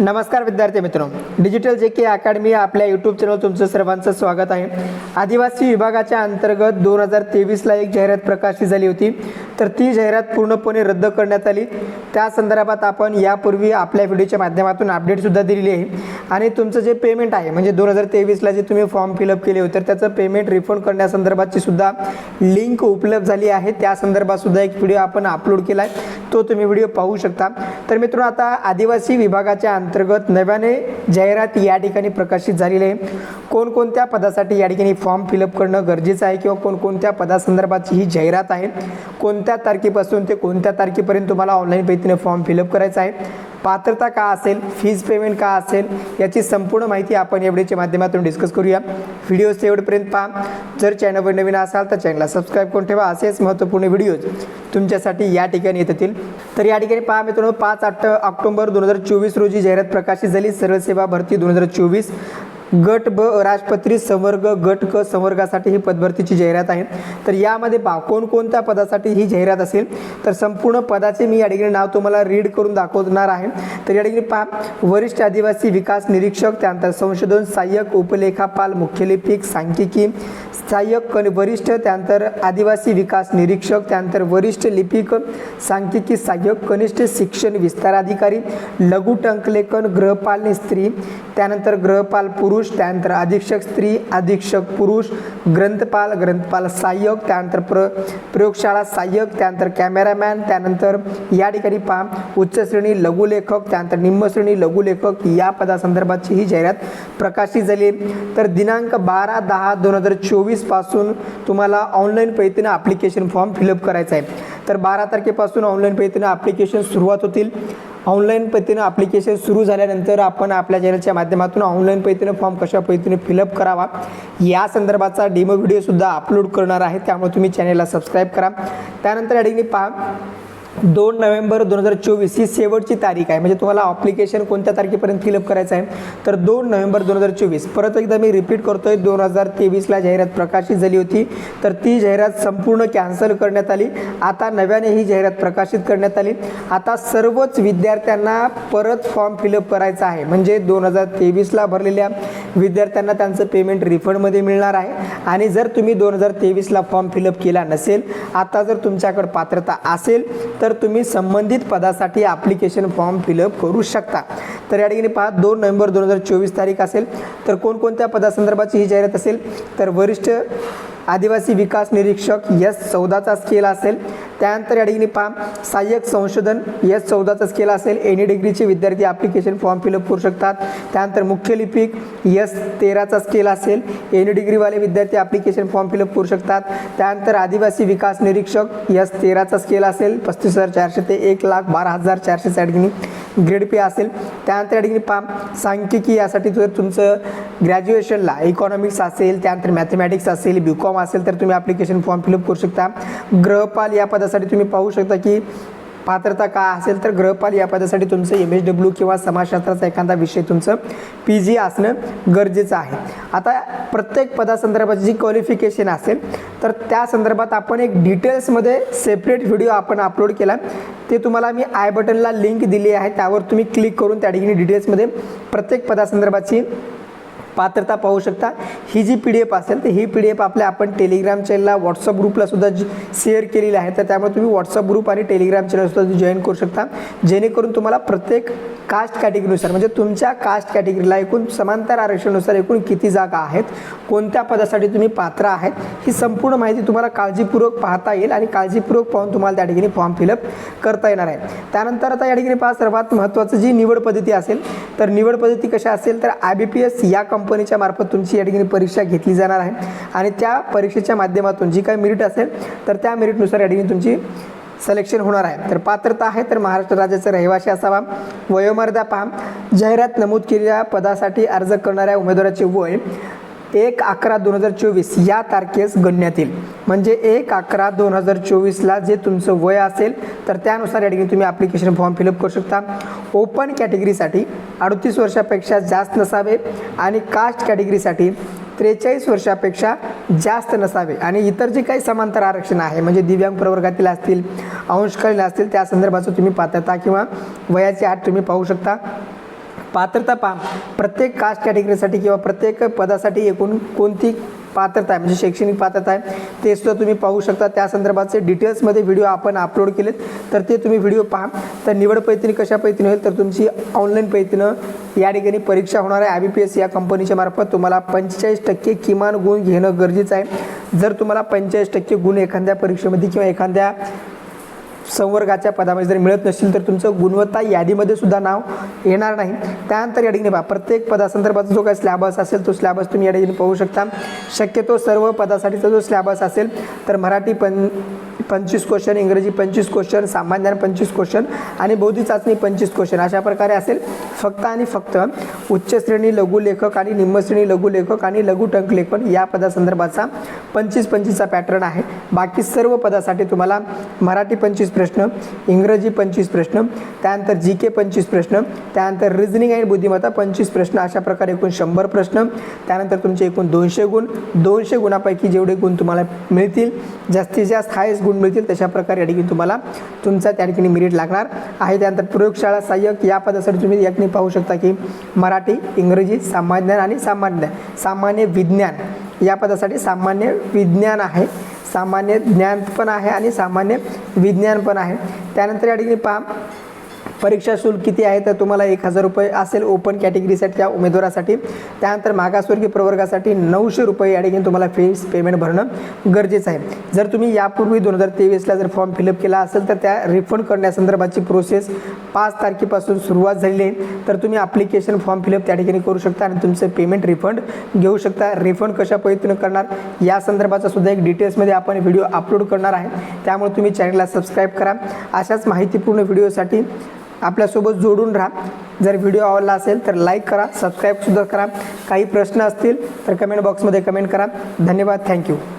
नमस्कार विद्यार्थी मित्र. डिजिटल जे के अकॅडमी आपल्या यूट्यूब चॅनल तुमचं सर्वांचं स्वागत आहे. आदिवासी विभागाच्या अंतर्गत दोन हजार तेवीसला एक जाहिरात प्रकाशित झाली होती. तर ती जाहिरात पूर्णपणे रद्द करण्यात आली. त्या संदर्भात आपण यापूर्वी आपल्या व्हिडिओच्या माध्यमातून अपडेटसुद्धा दिलेली आहे. आणि तुमचं जे पेमेंट आहे म्हणजे दोन हजार तेवीसला जे तुम्ही फॉर्म फिलअप केले होते तर त्याचं पेमेंट रिफंड करण्यासंदर्भातची सुद्धा लिंक उपलब्ध झाली आहे. त्या संदर्भात सुद्धा एक व्हिडिओ आपण अपलोड केला आहे तो तुम्ही व्हिडिओ पाहू शकता. तर मित्रांनो आता आदिवासी विभागाच्या अंतर्गत नव्याने जाहिरात या ठिकाणी प्रकाशित झालेली आहे. कोणकोणत्या पदासाठी या ठिकाणी फॉर्म फिलअप करणं गरजेचं आहे किंवा कोणकोणत्या पदासंदर्भाची ही जाहिरात आहे? कोणत्या तारखेपासून ते कोणत्या तारखेपर्यंत तुम्हाला ऑनलाईन पद्धतीने फॉर्म फिलअप करायचा आहे? पात्रता का असेल फीज पेमेंट का असेल याची संपूर्ण माहिती आपण या व्हिडिओच्या माध्यमातून डिस्कस करूया. व्हिडिओ शेवटपर्यंत पहा. जर चॅनलवर नवीन असाल तर चॅनलला सबस्क्राईब करून ठेवा. असेच महत्त्वपूर्ण व्हिडिओज तुमच्यासाठी या ठिकाणी येत येतील तर या ठिकाणी पहा मित्रांनो पाच आठ ऑक्टोबर दोन हजार चोवीस रोजी जाहिरात प्रकाशित झाली. सरळ सेवा भरती दोन हजार चोवीस. गट ब राजपत्रित संवर्ग गट क संवर्गासाठी ही पदभरतीची जाहिरात आहे. तर यामध्ये पहा कोणकोणत्या पदासाठी ही जाहिरात असेल? तर संपूर्ण पदाचे मी या ठिकाणी नाव तुम्हाला रीड करून दाखवणार आहे. तर या ठिकाणी पहा वरिष्ठ आदिवासी विकास निरीक्षक त्यानंतर संशोधन सहाय्यक उपलेखापाल मुख्यलिपिक सांख्यिकी सहाय्यक कन वरिष्ठ त्यानंतर आदिवासी विकास निरीक्षक त्यानंतर वरिष्ठ लिपिक सांख्यिकी सहाय्यक कनिष्ठ शिक्षण विस्तार अधिकारी लघु टंकलेखन स्त्री त्यानंतर गृहपाल पुरुष त्यानंतर अधीक्षक स्त्री अधीक्षक पुरुष ग्रंथपाल ग्रंथपाल सहाय्यक त्यानंतर प्र प्रयोगशाळा सहाय्यक त्यानंतर कॅमेरामॅन त्यानंतर या ठिकाणी पहा उच्च श्रेणी लघुलेखक त्यानंतर निम्नश्रेणी लघुलेखक या पदासंदर्भाची ही जाहिरात प्रकाशित झाली. तर दिनांक बारा दहा दोन हजार चोवीसपासून तुम्हाला ऑनलाईन पैतीनं ॲप्लिकेशन फॉर्म फिलअप करायचा आहे. तर बारा तारखेपासून ऑनलाईन पद्धतीनं ॲप्लिकेशन सुरुवात होतील. ऑनलाईन पद्धतीनं ॲप्लिकेशन सुरू झाल्यानंतर आपण आपल्या चॅनलच्या माध्यमातून ऑनलाईन पद्धतीनं फॉर्म कशा पद्धतीने फिलअप करावा या संदर्भाचा डेमो व्हिडिओसुद्धा अपलोड करणार आहे. त्यामुळे तुम्ही चॅनलला सबस्क्राईब करा. त्यानंतर या ठिकाणी पहा दोन नोव्हेंबर दोन हजार चोवीस ही शेवटची तारीख आहे. म्हणजे तुम्हाला ऑप्लिकेशन कोणत्या तारखेपर्यंत फिलअप करायचं आहे? तर दोन नोव्हेंबर दोन हजार चोवीस. परत एकदा मी रिपीट करतोय दोन हजार तेवीसला जाहिरात प्रकाशित झाली होती. तर ती जाहिरात संपूर्ण कॅन्सल करण्यात आली. आता नव्याने ही जाहिरात प्रकाशित करण्यात आली. आता सर्वच विद्यार्थ्यांना परत फॉर्म फिलअप करायचा आहे. म्हणजे दोन हजार तेवीसला भरलेल्या विद्यार्थ्यांना त्यांचं पेमेंट रिफंडमध्ये मिळणार आहे. आणि जर तुम्ही दोन हजार तेवीसला फॉर्म फिलअप केला नसेल आता जर तुमच्याकडे पात्रता असेल तर तुम्ही संबंधित पदासाठी ॲप्लिकेशन फॉर्म फिलअप करू शकता. तर या ठिकाणी पहा दोन नोव्हेंबर दोन हजार चोवीस तारीख असेल तर कोणकोणत्या पदासंदर्भाची ही जाहिरात असेल? तर वरिष्ठ आदिवासी विकास निरीक्षक यस चौदाचा स्केल असेल त्यानंतर या ठिकाणी पहा सहाय्यक संशोधन यस चौदाचा स्केल असेल. एनी डिग्रीचे विद्यार्थी ॲप्लिकेशन फॉर्म फिलअप करू शकतात. त्यानंतर मुख्य लिपिक यस तेराचा स्केल असेल. एनी डिग्रीवाले विद्यार्थी ॲप्लिकेशन फॉर्म फिलअप करू शकतात. त्यानंतर आदिवासी विकास निरीक्षक यस तेराचा स्केल असेल. पस्तीस हजार चारशे ते एक लाख बारा हजार चारशे या ठिकाणी ग्रेड पे असेल. त्यानंतर या ठिकाणी पहा सांख्यिकी यासाठी जर तुमचं ग्रॅज्युएशनला इकॉनॉमिक्स असेल त्यानंतर मॅथमॅटिक्स असेल बी कॉम असेल तर तुम्ही ॲप्लिकेशन फॉर्म फिलअप करू शकता. गृहपाल या पदासाठी तुम्ही पाहू शकता की पात्रता का असेल तर गृहपाल या पदासाठी तुमचं एम एच डब्ल्यू किंवा समाजशास्त्राचा एखादा विषय तुमचं पी जी असणं गरजेचं आहे. आता प्रत्येक पदासंदर्भाची जी क्वालिफिकेशन असेल तर त्या संदर्भात आपण एक डिटेल्समध्ये सेपरेट व्हिडिओ आपण अपलोड केला. ते तुम्हाला मी आय बटनला लिंक दिली आहे. त्यावर तुम्ही क्लिक करून त्या ठिकाणी डिटेल्समध्ये प्रत्येक पदासंदर्भाची पात्रता पाहू शकता. ही जी पी डी एफ असेल तर ही पी डी एफ आपल्या आपण टेलिग्राम चॅनलला व्हॉट्सअप ग्रुपला सुद्धा शेअर केलेली आहे तर त्यामुळे तुम्ही व्हॉट्सअप ग्रुप आणि टेलिग्राम चॅनलसुद्धा जॉईन करू शकता. जेणेकरून तुम्हाला प्रत्येक कास्ट कॅटेगरीनुसार म्हणजे तुमच्या कास्ट कॅटेगरीला एकूण समांतर आरक्षणानुसार एकूण किती जागा आहेत कोणत्या पदासाठी तुम्ही पात्र आहेत ही संपूर्ण माहिती तुम्हाला काळजीपूर्वक पाहता येईल आणि काळजीपूर्वक पाहून तुम्हाला त्या ठिकाणी फॉर्म फिलअप करता येणार आहे. त्यानंतर आता या ठिकाणी पहा सर्वात महत्त्वाचं जी निवड पद्धती असेल तर निवड पद्धती कशा असेल तर आय बी पी एस या कंपनीच्या मार्फत तुमची या ठिकाणी परीक्षा घेतली जाणार आहे. आणि त्या परीक्षेच्या माध्यमातून जी काही मेरिट असेल तर त्या मेरिटनुसार या ठिकाणी तुमची सिलेक्शन होणार आहे. तर पात्रता आहे तर महाराष्ट्र राज्याचा रहिवासी असावा. वयोमर्यादा पहा. जाहिरात नमूद केलेल्या पदासाठी अर्ज करणाऱ्या उमेदवाराचे वय एक अकरा दोन हजार चोवीस या तारखेस गणण्यात येईल. म्हणजे एक अकरा दोन हजार चोवीसला जे तुमचं वय असेल तर त्यानुसार या ठिकाणी तुम्ही ॲप्लिकेशन फॉर्म फिलअप करू शकता. ओपन कॅटेगरीसाठी अडतीस वर्षापेक्षा जास्त नसावे आणि कास्ट कॅटेगरीसाठी त्रेचाळीस वर्षापेक्षा जास्त नसावे. आणि इतर जे काही समांतर आरक्षण आहे म्हणजे दिव्यांग प्रवर्गातील असतील अंशकालीन असतील त्या संदर्भाचं तुम्ही पात्रता किंवा वयाची आठ तुम्ही पाहू शकता. पात्रता पहा प्रत्येक कास्ट कॅटेगरीसाठी किंवा प्रत्येक पदासाठी एकूण कोणती पात्रता आहे? म्हणजे शैक्षणिक पात्रता आहे ते सुद्धा तुम्ही पाहू शकता. त्या संदर्भाचे डिटेल्समध्ये व्हिडिओ आपण अपलोड केलेत. तर ते तुम्ही व्हिडिओ पहा. तर निवड पैत्रीने कशा पैठणी होईल? तर तुमची ऑनलाईन पैठणं या ठिकाणी परीक्षा होणार आहे. आय बी पी एस या कंपनीच्या मार्फत तुम्हाला पंचेचाळीस टक्के किमान गुण घेणं गरजेचं आहे. जर तुम्हाला पंचेचाळीस टक्के गुण एखाद्या परीक्षेमध्ये किंवा एखाद्या संवर्गाच्या पदामध्ये जर मिळत नसेल तर तुमचं गुणवत्ता यादीमध्ये सुद्धा नाव येणार नाही. त्यानंतर या ठिकाणी पहा प्रत्येक पदासंदर्भाचा जो काही स्लॅबस असेल तो स्लॅबस तुम्ही या ठिकाणी पाहू शकता. शक्यतो सर्व पदासाठीचा जो स्लॅबस असेल तर मराठी पण पंचवीस क्वेश्चन इंग्रजी पंचवीस क्वेश्चन सामान्य ज्ञान पंचवीस क्वेश्चन आणि बौद्धिक चाचणी पंचवीस क्वेश्चन अशा प्रकारे असेल फक्त आणि फक्त उच्च श्रेणी लघुलेखक आणि निम्नश्रेणी लघुलेखक आणि लघु टंकलेखन या पदासंदर्भाचा पंचवीस पंचवीसचा पॅटर्न आहे. बाकी सर्व पदासाठी तुम्हाला मराठी पंचवीस प्रश्न इंग्रजी पंचवीस प्रश्न त्यानंतर जी के पंचवीस प्रश्न त्यानंतर रिझनिंग आणि बुद्धिमत्ता पंचवीस प्रश्न अशा प्रकारे एकूण शंभर प्रश्न. त्यानंतर तुमचे एकूण दोनशे गुण दोनशे गुणापैकी जेवढे गुण तुम्हाला मिळतील जास्तीत जास्त हायस्ट गुण मिळतील तशा प्रकारे या ठिकाणी तुम्हाला तुमचा त्या ठिकाणी मिरिट लागणार आहे. त्यानंतर प्रयोगशाळा सहाय्यक या पदासाठी तुम्ही या ठिकाणी पाहू शकता की मराठी इंग्रजी सामान्य ज्ञान आणि सामान्य सामान्य विज्ञान. या पदासाठी सामान्य विज्ञान आहे. सामान्य ज्ञान पण आहे आणि सामान्य विज्ञान पण आहे. त्यानंतर या ठिकाणी पहा परीक्षा शुल्क किती आहे तर तुम्हाला एक हजार रुपये असेल ओपन कॅटेगरीसाठी त्या उमेदवारासाठी. त्यानंतर मागासवर्गीय प्रवर्गासाठी नऊशे रुपये या ठिकाणी तुम्हाला फीस पेमेंट भरणं गरजेचं आहे. जर तुम्ही यापूर्वी दोन हजार तेवीसला जर फॉर्म फिलअप केला असेल तर त्या रिफंड करण्यासंदर्भाची प्रोसेस पाच तारखेपासून सुरुवात झालेली आहे. तर तुम्ही ॲप्लिकेशन फॉर्म फिलअप त्या ठिकाणी करू शकता आणि तुमचं पेमेंट रिफंड घेऊ शकता. रिफंड कशा पद्धतीनं करणार या संदर्भाचा सुद्धा एक डिटेल्समध्ये आपण व्हिडिओ अपलोड करणार आहे. त्यामुळे तुम्ही चॅनलला सबस्क्राईब करा. अशाच माहितीपूर्ण व्हिडिओसाठी आपल्यासोबत जोडून राहा. जर व्हिडिओ आवडला असेल तर लाईक करा सबस्क्राईबसुद्धा करा. काही प्रश्न असतील तर कमेंट बॉक्समध्ये कमेंट करा. धन्यवाद थँक्यू